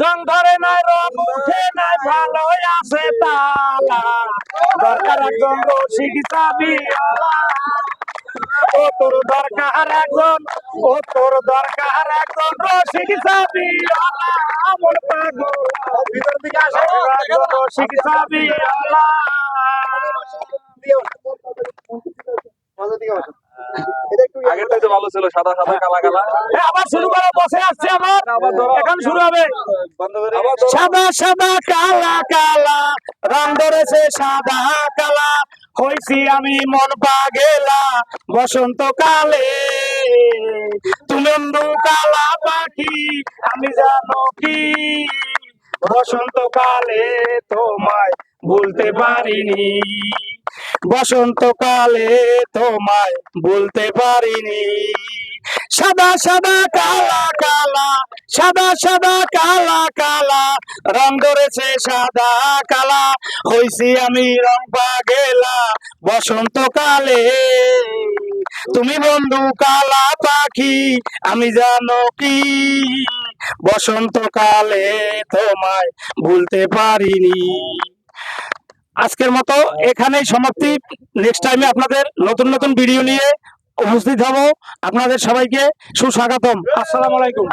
জং ধরে নাই রং উঠে নাই ভালো আছে তালা দরকার একজন রসিক ও তোর দরকার একজন ও তোর দরকার একজন রসিক আমার পাগল। রসিক আগের থেকে ভালো ছিল সাদা সাদা কালা কালা। আবার শুরু করে। বসে আসছে আমার এখন শুরু হবে। সাদা সাদা কালা কালা রং ধরেছে সাদা কালা। হইছি আমি মন পাগেলা বসন্ত কালে। অন্ধু কালা পাখি আমি জানো কি? বসন্ত কালে তোমায় ভুলতে পারিনি। বসন্ত কালে তোমায় বলতে পারিনি। সাদা সাদা, কালা কালা, সাদা সাদা, কালা কালা, রং ধরেছে সাদা, কালা, হইছি আমি রং পাগেলা বসন্ত কালে তুমি বন্ধু কালা পাখি, আমি জানো কি? বসন্ত কালে তোমায় ভুলতে পারিনি। আজকের মতো এখানেই সমাপ্তি। নেক্সট টাইমে আপনাদের নতুন নতুন ভিডিও নিয়ে উপস্থিত হব। আপনাদের সবাইকে সুস্বাগতম। আসসালামু আলাইকুম।